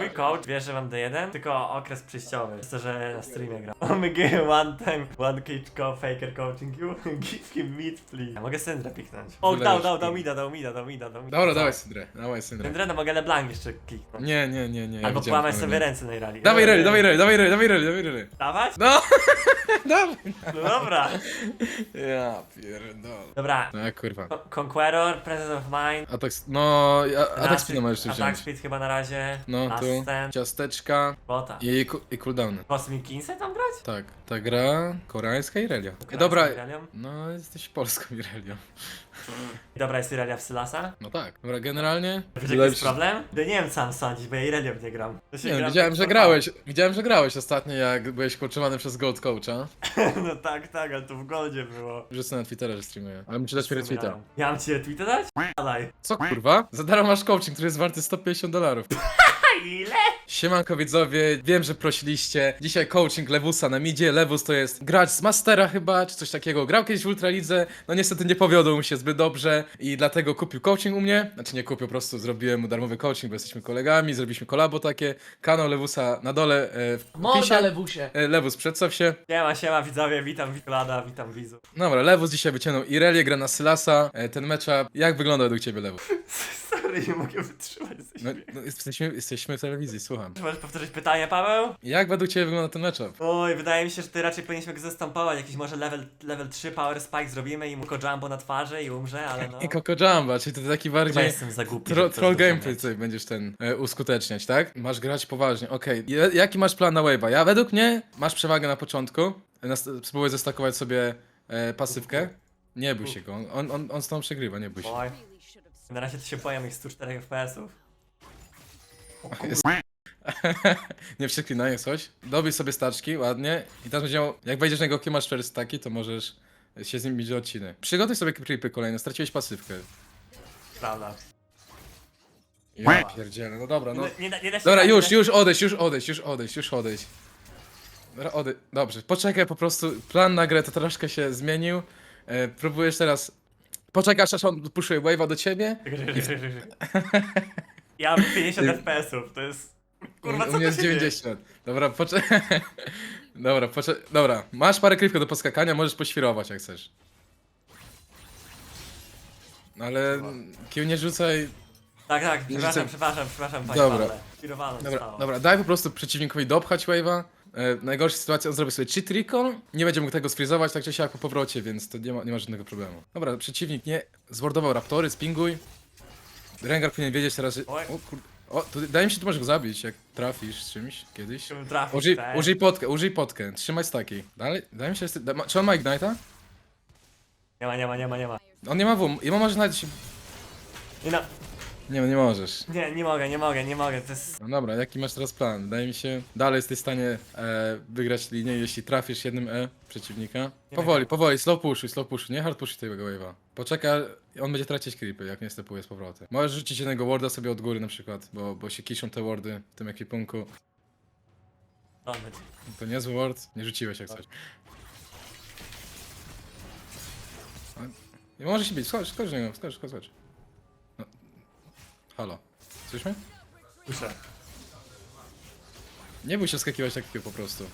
Mój coach wie, że mam D1, tylko okres przejściowy. Jest to, że na streamie gram. OMG, one time, one cage co faker coaching you. Give him meat, please. Ja mogę Syndra piknąć. O, dał, dał, dał mida, dał mida, dał mida, dał mida. Dobra, Co? dawaj Syndrę, dawaj Syndrę. Syndra, no mogę LeBlanc jeszcze kliknąć. Nie, nie, nie, nie. ja Albo widziałem, połamać sobie ręce na rally. Dawaj rally, dawaj rally, dawaj rally, dawaj rally, dawaj rally. Dawać? No! Dawaj! No dobra. Ja pierdolę. Dobra. No kurwa. Con- Conqueror, Presence of Mind. Atak, no, a- atak Last- speeda możesz Attack wziąć. speed chyba na razie. No stand. ciasteczka Bota. i, ku- i cooldowny. Cosmic Kingsy tam grać? Tak, ta gra koreańska Irelia. Koreańską Dobra, Irelią? no jesteś polską Irelią. Dobra, jest Irelia w Sylasa? No tak, dobra, generalnie... Wiesz jaki jest problem? Ja nie wiem co mam sądzić, bo ja Irelią nie gram. To się Nie, no, gra widziałem, że grałeś, widziałem, że grałeś ostatnio, jak byłeś coachowany przez Gold Coacha. No tak, tak, ale to w Goldzie było. Wrzucę na Twittera, że streamuję. Ale muszę dać mi retweeta. Ja mam ci retweeta dać? Dalej. Co kurwa? Za darmo masz coaching, który jest warty 150 dolarów. Ile? Siemanko widzowie, wiem, że prosiliście. Dzisiaj coaching Lewusa na midzie. Lewus to jest gracz z Mastera chyba, czy coś takiego. Grał kiedyś w Ultralidze, no niestety nie powiodło mu się zbyt dobrze i dlatego kupił coaching u mnie. Znaczy nie kupił, po prostu zrobiłem mu darmowy coaching, bo jesteśmy kolegami, zrobiliśmy kolabo takie. Kanał Lewusa na dole e, w Morda opisie. lewusie. E, Lewus, przedstaw się. Siema, siema widzowie, witam Wiklada, witam Wizu. Dobra, Lewus dzisiaj wyciągnął Irelię, gra na Sylasa. E, ten matchup, jak wygląda według ciebie Lewus? Sorry, nie mogę wytrzymać ze No, śmiechu. no, jesteśmy, jesteśmy w telewizji, słucham. Możesz powtórzyć pytanie, Paweł? Jak według ciebie wygląda ten matchup? Oj, wydaje mi się, że ty raczej powinniśmy go zastąpować. Jakiś może level, level 3 power spike zrobimy i mu jumbo na twarzy i umrze, ale no... I Coco Jamba, czyli to taki Chyba bardziej... jestem za głupi. Tro, żeby to troll zrozumieć. gameplay będziesz ten e, uskuteczniać, tak? Masz grać poważnie, okej. Jaki masz plan na wave'a? Ja według mnie masz przewagę na początku. Nas, spróbuj zestakować sobie e, pasywkę. Nie bój się go, on, on, on z tobą przegrywa, nie bój się. Oj. Na razie to się boję moich 104 FPS-ów. Jest... nie przeklinaj, coś. Dobij sobie staczki, ładnie. I teraz będzie miał, jak wejdziesz na jego masz 4 staki, to możesz się z nim bić do odcinek. Przygotuj sobie creepy kolejne, straciłeś pasywkę. Prawda. Ja pierdzielę, no dobra, no. Nie, nie, da- nie da się Dobra, już, już odejść, już odejść, już odejść, już odejść. Dobra, odej Dobrze, poczekaj po prostu. Plan na grę to troszkę się zmienił. E, próbujesz teraz. Poczekasz aż on puszuje wave'a do ciebie. Ja mam 50 FPS-ów, to jest... Kurwa, co U mnie to jest się dzieje? 90. Dobra, poczekaj. Dobra. Dobra, masz parę klipków do poskakania, możesz poświrować jak chcesz. No Ale kieł nie rzucaj. Tak, tak, przepraszam, przepraszam, przepraszam, panie Dobra. Dobra, zostało. dobra, daj po prostu przeciwnikowi dopchać wave'a. E, najgorsza sytuacja, on zrobi sobie cheat recall, nie będzie mógł tego sfrizować tak czy siak po powrocie, więc to nie ma, nie ma żadnego problemu. Dobra, przeciwnik nie zwordował raptory, spinguj. Rengar powinien wiedzieć teraz, że... O, kur... o to wydaje mi się, ty możesz go zabić, jak trafisz z czymś kiedyś. Chciałbym trafić, Użyj, tak. użyj potkę, użyj potkę, trzymaj staki. Dalej, wydaje mi się, da- ma- Czy on ma Ignite'a? Nie ma, nie ma, nie ma, nie ma. On nie ma W, i może znaleźć się... Nie, no, Nie, nie możesz. nie, nie mogę, nie mogę, nie mogę, to jest... No dobra, jaki masz teraz plan? Wydaje mi się, dalej jesteś w stanie e, wygrać linię, jeśli trafisz jednym E przeciwnika. Powoli, powoli, slow pushuj, slow pushuj, nie hard pushuj tego wave'a. Poczekaj, on będzie tracić creepy, jak nie stepuje z powrotem. Możesz rzucić jednego warda sobie od góry na przykład, bo, bo się kiszą te wardy w tym ekwipunku. O, będzie. To niezły ward, nie rzuciłeś jak coś. Nie może się bić, skocz, skocz do niego, skocz, skocz, skocz. Halo, słyszysz mnie? Słyszę. Nie bój się skakiwać takiego po prostu.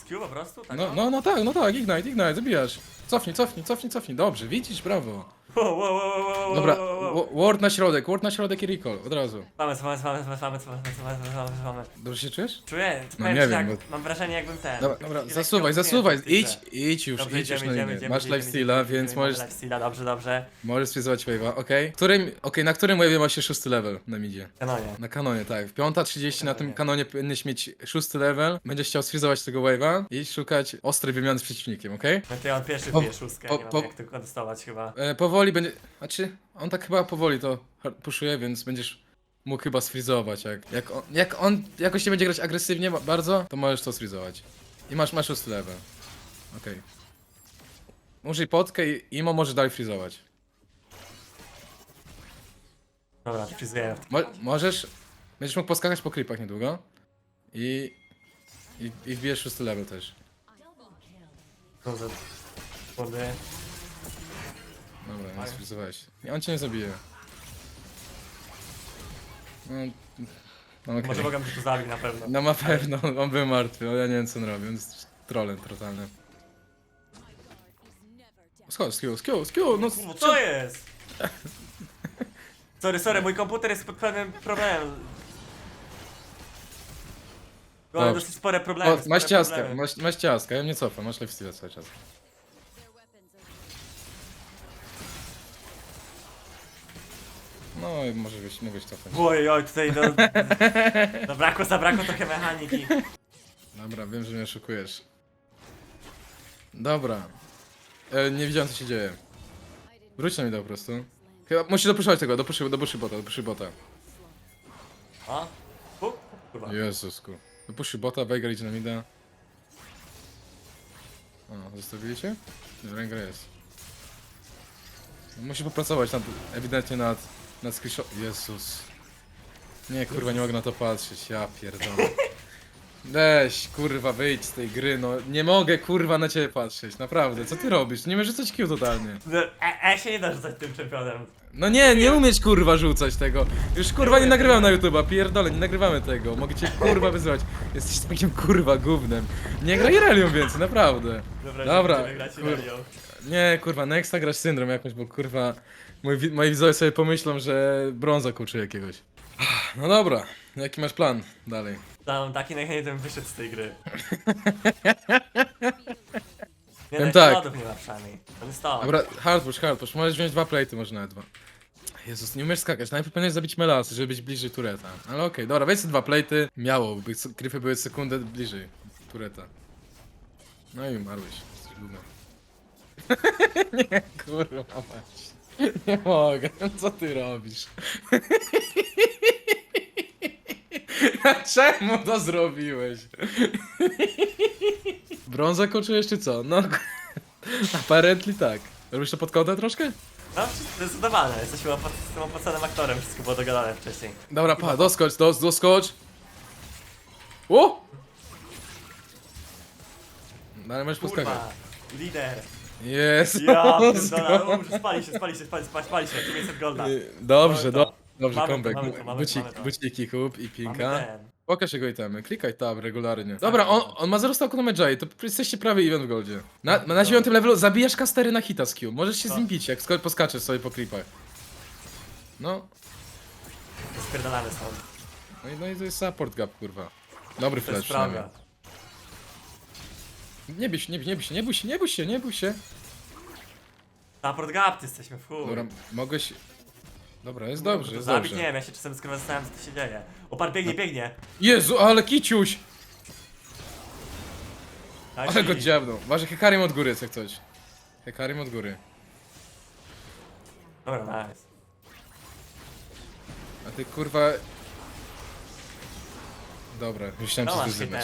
Skill po prostu? Tak? No, no, no tak, no tak, ignite, ignite, zabijasz. Cofnij, cofnij, cofnij, cofnij. Dobrze, widzisz, brawo. Wow, wow, wow, wow, wow, Dobra, wow, ward na środek, ward na środek i recall, od razu. Mamy, mamy, mamy, mamy, mamy, mamy, mamy, mamy. Dobrze się czujesz? Czuję, no, tak, nie wiem, tak, bo- mam wrażenie jakbym ten. Dobra, dobra zasuwaj, zasuwaj, idź, idź już, Dobrze, idź już idziemy, na idziemy, idziemy, Masz idziemy, lifesteala, więc możesz, mamy Lifesteala, dobrze, dobrze. możesz spizować wave'a, okej? Którym, okej, na którym wave'ie masz się szósty level na midzie? Kanonie. Na kanonie, tak. Piąta 30 na tym kanonie powinieneś mieć szósty level, będziesz chciał sfrizować tego wave'a i szukać ostrej wymiany z przeciwnikiem, okej? No ty on pierwszy Po- pije szóstkę, nie mam po- jak tylko dostawać chyba. E, powoli będzie. Znaczy, on tak chyba powoli to hard pushuje, więc będziesz mógł chyba sfrizować. Jak, jak, on, jak on jakoś nie będzie grać agresywnie ba- bardzo, to możesz to sfrizować. I masz, masz szósty level. Okej. Użyj potkę i Imo może dalej frizować. Dobra, frizuję. Mo możesz. Będziesz mógł poskakać po creepach niedługo. I. I, i wbijesz szósty level też. Kurde. Dobra, nie sfrizowałeś. On cię nie zabije. No, okej. Może mogę być tu zabił na pewno. No na pewno, on był martwy, ale ja nie wiem co on robi, on jest trolem totalnym. Skąd, skill, skill, skill, no Kurwa, co jest? Sorry, sorry, mój komputer jest pewnym problemem. Mamy Dobrze. dosyć spore problemy. O, masz spore ciastka, problemy. masz, masz ciastka, ja mnie cofam, masz lifesteala cały czas. No i może być, mogłeś cofać. Oj, oj, tutaj no... Zabrakło, zabrakło trochę mechaniki. Dobra, wiem, że mnie oszukujesz. Dobra. E, nie widziałem co się dzieje. Wróć na mnie po prostu. Chyba musisz dopuszować tego, dopuszy, dopuszy bota, dopuszy bota. U? Kurwa. Jezusku. Dopuszy bota, Veigar idzie na mida. O, zostawili cię? Rengar jest. Musi popracować nad, ewidentnie nad, nad screenshot. Jezus. Nie, kurwa, nie mogę na to patrzeć, ja pierdolę. Weź, kurwa, wyjdź z tej gry, no. Nie mogę, kurwa, na ciebie patrzeć, naprawdę. Co ty robisz? Nie możesz rzucać kill totalnie. No, E, e się nie da rzucać tym czempionem. No nie, nie umieć kurwa rzucać tego. Już kurwa nie nagrywam na YouTube'a, pierdolę, nie nagrywamy tego. Mogę cię kurwa wyzwać. Jesteś takim kurwa gównem. Nie graj Irelią więcej, naprawdę. Dobra, Dobra, będziemy grać kur- Irelią. Nie, kurwa, Nexta grasz syndrom jakąś, bo kurwa moi, wi- moi widzowie sobie pomyślą, że brąza kuczy jakiegoś. No dobra, jaki masz plan dalej? Tam taki najchętniej bym wyszedł z tej gry. Nie, Powiem no, tak. lodów nie ma przynajmniej. Dobra, hard push, hard push, możesz wziąć dwa platy, może nawet dwa. Jezus, nie umiesz skakać, najpierw powinieneś zabić melasy, żeby być bliżej tureta. Ale okej, dobra, weź sobie dwa platy. Miało, by gryfy były sekundę bliżej tureta. No i umarłeś, jesteś nie, kurwa mać. Nie mogę, co ty robisz? Czemu to zrobiłeś? Brąza koczyłeś czy co? No, apparently tak. Robisz to pod kątem troszkę? No, zdecydowane. Jesteśmy opo- jestem opłaconym aktorem, wszystko było dogadane wcześniej. Dobra, pa, doskocz, dos, doskocz. O! No ale możesz poskakać. Kurwa, lider. Jest. Ja pierdolę, umrze, spali się, spali się, spali, spali, spali się, 900 golda. Dobrze, Mamy do, dobrze, Mamy to, comeback. mamy to, mamy to, Bucik, mamy to. buciki kup i Mamy pinka. ten. Pokaż jego itemy, klikaj tab regularnie. Dobra, on, on ma 0 stałku na Medjay, to jesteście prawie event w goldzie. Na, na 9 levelu zabijasz kastery na hita z Q. Możesz się z nim bić, jak sko- poskaczesz sobie po creepach. No, Spierdalamy stąd. no i, no i to jest support gap, kurwa. Dobry To jest flash przynajmniej. Nie bój się, nie bój, nie bój się, nie bój się, nie bój się, nie bój się. Support gap, ty jesteśmy w chuj. Dobra, mogłeś... Dobra, jest dobrze, jest Zabić nie dobrze. wiem, ja się czasem skoro zastanawiam co tu się dzieje. Opar biegnie, biegnie. Jezu, ale kiciuś! Tak, Ale go i- dziabnął. Masz Hekarim od góry, jak coś. Hekarim od góry. Dobra, nice. A ty kurwa... Dobra, myślałem, No masz. Jakbym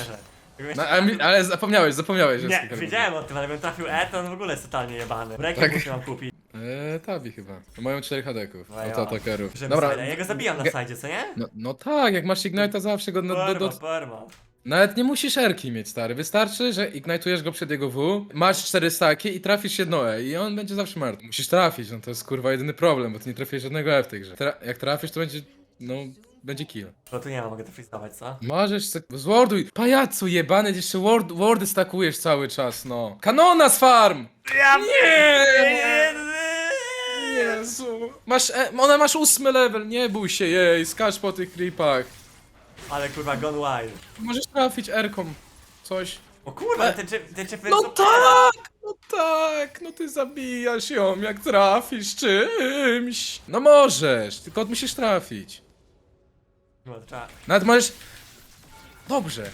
No, ale, mi- ale zapomniałeś, zapomniałeś, że jest Nie, od wiedziałem o tym, ale bym trafił E, to on w ogóle jest totalnie jebany. Breaking Tak. tak. mam kupić. Eee, Tabi chyba. Mają 4 hadeków. No ja. Autoatakerów. Żeby Dobra. Dobra. Ja go zabijam na ge- sajdzie, co nie? No, no tak, jak masz Ignite'a zawsze go do, do, Perma, do, perma. Nawet nie musisz erki mieć, stary. Wystarczy, że ignitujesz go przed jego W, masz cztery staki i trafisz jedno E i on będzie zawsze martwy. Musisz trafić, no to jest kurwa jedyny problem, bo ty nie trafisz żadnego E w tej grze. Tra jak trafisz, to będzie, no, będzie kill. Bo tu nie ma, mogę to freestować, co? Możesz se... Zworduj! Pajacu jebany, jeszcze word wordy stakujesz cały czas, no. Kanona z farm! Ja Nie! Jezu! Masz, e ona masz ósmy level, nie bój się jej, skacz po tych creepach. Ale kurwa, gone wild. Możesz trafić erką. Coś. O kurwa, ten chip, ten chip No tak, no tak, no ty zabijasz ją jak trafisz czymś. No możesz, tylko musisz trafić. No, trzeba... Nawet możesz... Dobrze.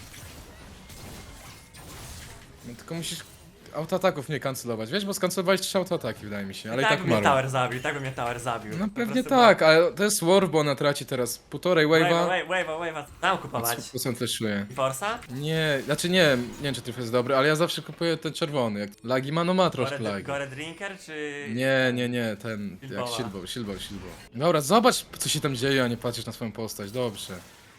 No tylko musisz autoataków nie kancelować, wiesz, bo skancelowałeś trzy autoataki wydaje mi się, ale i tak tak by mnie umarł. tower zabił, tak by mnie tower zabił. No Po pewnie prostu tak, ale to jest War, bo ona traci teraz półtorej Wave'a, wave'a. wave'a, wave'a. Dam kupować. 100% flashuje. Forsa? Nie, znaczy nie, nie wiem czy tryf jest dobry, ale ja zawsze kupuję ten czerwony. Jak lagi ma, no ma troszkę Gore, lagi. gore Drinker, czy... Nie, nie, nie, ten, jak Silbowa. Silbow, Silbow, Silbow. Dobra, zobacz co się tam dzieje, a nie patrzysz na swoją postać, dobrze.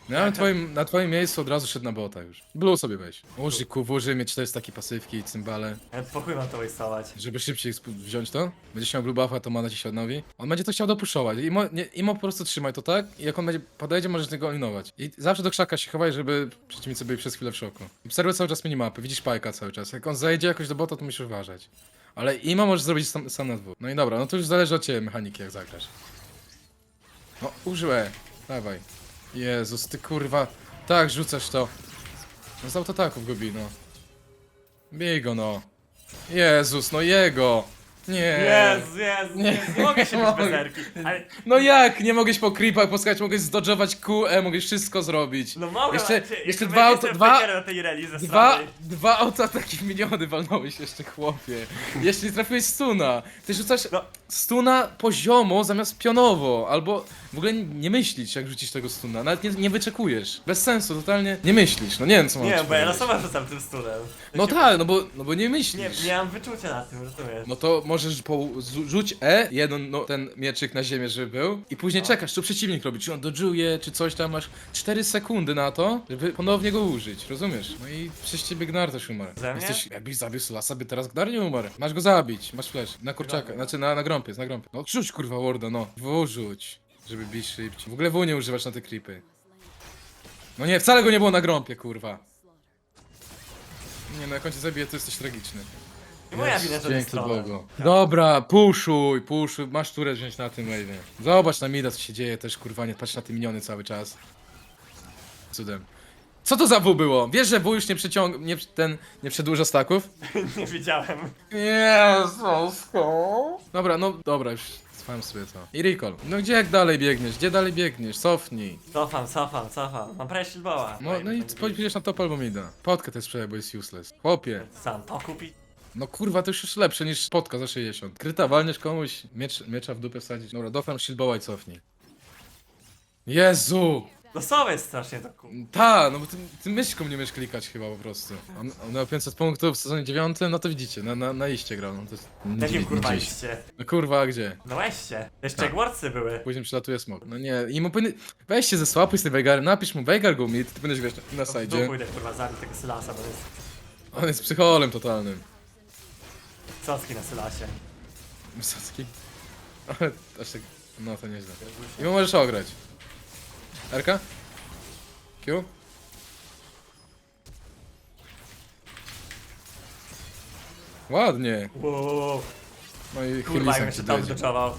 No, Ja na twoim, na twoim miejscu od razu szedł na bota już. Blue sobie weź. Użyj kuw, użyj mieć 400 takie pasywki i cymbale. Ja po chuj mam to waste'ować. Żeby szybciej sp- wziąć to. Będziesz miał blue buffa, to mana ci się odnowi. On będzie to chciał dopuszować. Imo, nie, imo po prostu trzymaj to tak i jak on będzie podejdzie, możesz tego eliminować. I zawsze do krzaka się chowaj, żeby przeciwnicy byli przez chwilę w szoku. Obserwuj cały czas minimapy, widzisz pajka cały czas. Jak on zejdzie jakoś do bota, to musisz uważać. Ale imo możesz zrobić sam, sam na dwóch. No i dobra, no to już zależy od ciebie mechaniki, jak zagrasz. No, użyłe. Dawaj. Jezus, ty kurwa. Tak, rzucasz to. No z autotaków go bij, no. Bij go, no. Jezus, no jego. Nie. Jezu, Jezu, Nie. nie, mogę się mogę. bez erki. Ale, No jak? Nie mogłeś po creepach poskać, mogłeś zdodżować QE, mogłeś wszystko zrobić. no mogę, Jeszcze- ale jeszcze dwa auto- dwa- na tej reli ze Dwa, dwa autoataki w miniony walnąłeś jeszcze, chłopie. Jeszcze nie trafiłeś stuna. Ty rzucasz No. stuna poziomo zamiast pionowo, albo w ogóle nie myślić, jak rzucić tego stuna. Nawet nie, nie wyczekujesz. Bez sensu, totalnie nie myślisz. No nie wiem, co mam Nie, ci bo ja na powiedzieć. sama rzucam tym stunem. No tak, no bo, no bo nie myślisz. Nie, nie mam wyczucia na tym, rozumiesz? No to możesz po, zu- rzuć E, jeden no, ten mieczyk na ziemię, żeby był i później No. czekasz, co przeciwnik robi, czy on dodżuje, czy coś tam, masz 4 sekundy na to, żeby ponownie go użyć, rozumiesz? No i przez ciebie Gnar też umarł. Ze mnie? Jesteś, jakbyś zabił Sulasa, by teraz Gnar nie umarł. Masz go zabić, masz flash, na kurczaka, znaczy na, na grąpie, na grąpie. No rzuć kurwa Warda, no, wrzuć, żeby bić szybciej. W ogóle W nie używasz na te creepy. No nie, wcale go nie było na grąpie, kurwa. Nie no, jak on cię zabije, to jesteś tragiczny. Nie moja wina, że dzięki. Bogu. Dobra, puszuj, puszuj, masz turę wziąć na tym wave'ie. Zobacz na mida, co się dzieje też, kurwa, nie patrz na te miniony cały czas. Cudem. Co to za W było? Wiesz, że W już nie przeciąga, nie, ten, nie przedłuża staków? Nie wiedziałem. Jezusko. Dobra, no, dobra, już trwałem sobie to. I recall. No gdzie jak dalej biegniesz? Gdzie dalej biegniesz? Cofnij. Cofam, cofam, cofam. Mam prawie shieldboła. No, no i pójdziesz na top albo mida. Podkę też sprzedaj, bo jest useless. Chłopie. Sam to kupić. No kurwa, to już jest lepsze niż spotka za 60. Kryta, walniesz komuś, miecz, miecza w dupę wsadzić. Dobra, dofram shieldboła i cofnij. Jezu! Losowe jest strasznie to kupić. Ta, no bo ty, ty myszką nie umiesz klikać chyba po prostu. On, on miał 500 punktów w sezonie 9, no to widzicie, na, na, na iście grał, no to jest... nie Jakim kurwa iście? No kurwa, a gdzie? No weźcie. Jeszcze Tak. były. Później przylatuje smok. No nie, i mu powinny... Weźcie ze swapuj z tym Veigarem, napisz mu Veigar go mid, ty będziesz grać na, na To w sajdzie. pójdę kurwa zabić tego Sylasa, bo jest On jest psycholem totalnym. cocki na Sylasie. Wysocki. Ale aż tak... No to nieźle. I mu możesz ograć. Erka? Q? Ładnie. Wow. No i Kurwa, Hilisan jakbym ci się tam dojdzie. doczował.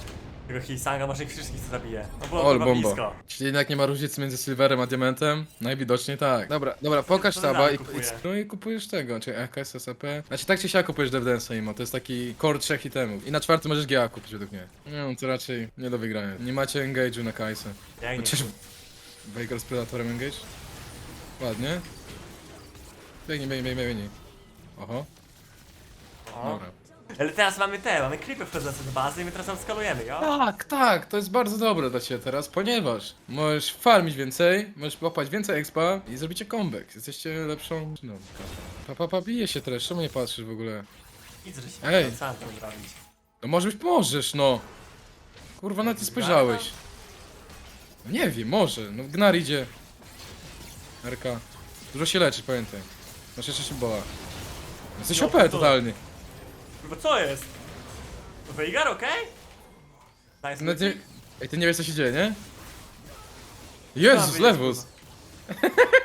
Tego Hisanga może ich wszystkich zabije. No było Ol bombo. blisko. Czyli jednak nie ma różnicy między Silverem a Diamentem? Najwidoczniej tak. Dobra, dobra, pokaż To taba i, kupuję. i, no i kupujesz tego, czyli AKS, SAP. Znaczy tak czy siak kupujesz DevDance'a imo, to jest taki core trzech itemów. I na czwarty możesz GA kupić według mnie. Nie no, to raczej nie do wygrania. Nie macie engage'u na Kai'Sa. Jak nie. Chociaż Veigar z Predatorem engage? Ładnie. Biegnij, biegnij, biegnij, biegnij. Oho, O. dobra. Ale teraz mamy te, mamy creepy wchodzące do bazy i my teraz ją skalujemy, jo? Tak, tak, to jest bardzo dobre dla ciebie teraz, ponieważ możesz farmić więcej, możesz łapać więcej expa i zrobicie comeback. Jesteście lepszą. No, pa, pa, pa, bije się teraz, czemu nie patrzysz w ogóle? Idź, że się Ej. Ej. sam to zrobić. No może być możesz, no. Kurwa, na ty spojrzałeś. No nie wiem, może. No Gnar idzie. RK. Dużo się leczy, pamiętaj. Masz jeszcze się boła. Jesteś No, OP to- totalny. Kurwa, co jest? Veigar, okej? Nice. No ty... Ej, ty nie wiesz co się dzieje, nie? Jezus, lewus!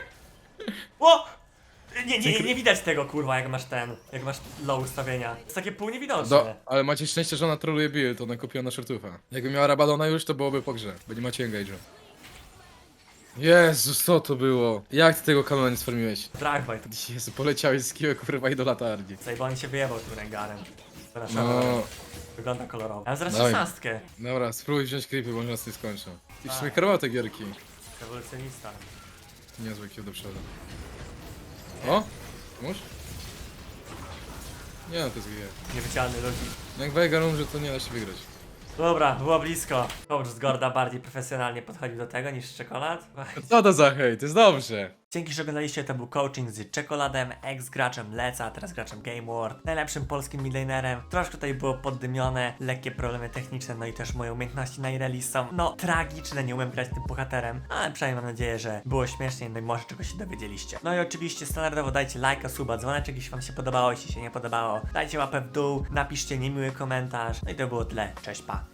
Nie, nie, nie, widać tego kurwa, jak masz ten, jak masz low ustawienia. To jest takie pół niewidoczne. Do, ale macie szczęście, że ona troluje build, ona kupiła na shortufa. Jakby miała Rabadona już, to byłoby po grze, bo nie macie engage'u. Jezus, co to było? Jak ty tego kanona nie sformiłeś? Dragbite. Jezu, poleciałeś z kiły kurwa i do latarni. Tutaj, bo on się wyjebał tym Rengarem. No, wygląda kolorowo. Ja mam zaraz Dawaj. szesnastkę. dobra, spróbuj wziąć creepy, bo nas nie skończą. Ty w sumie kierował te gierki. Rewolucjonista. Niezły kill do przodu. O? Musz? Nie no, to jest gier. Niewycialny ludzi. Jak Veigar umrze, to nie da się wygrać. Dobra, było blisko. Coach z Gorda bardziej profesjonalnie podchodził do tego niż czekolad. Co to za hejt? Jest dobrze. Dzięki, że oglądaliście, to był coaching z Czekoladem, ex-graczem Leca, teraz graczem Game World, najlepszym polskim midlanerem. Troszkę tutaj było poddymione, lekkie problemy techniczne, no i też moje umiejętności na Ireli są, no, tragiczne, nie umiem grać tym bohaterem, ale przynajmniej mam nadzieję, że było śmiesznie, no i może czegoś się dowiedzieliście. No i oczywiście standardowo dajcie lajka, suba, dzwoneczek, jeśli wam się podobało, jeśli się nie podobało, dajcie łapę w dół, napiszcie niemiły komentarz, no i to było tyle, cześć, pa.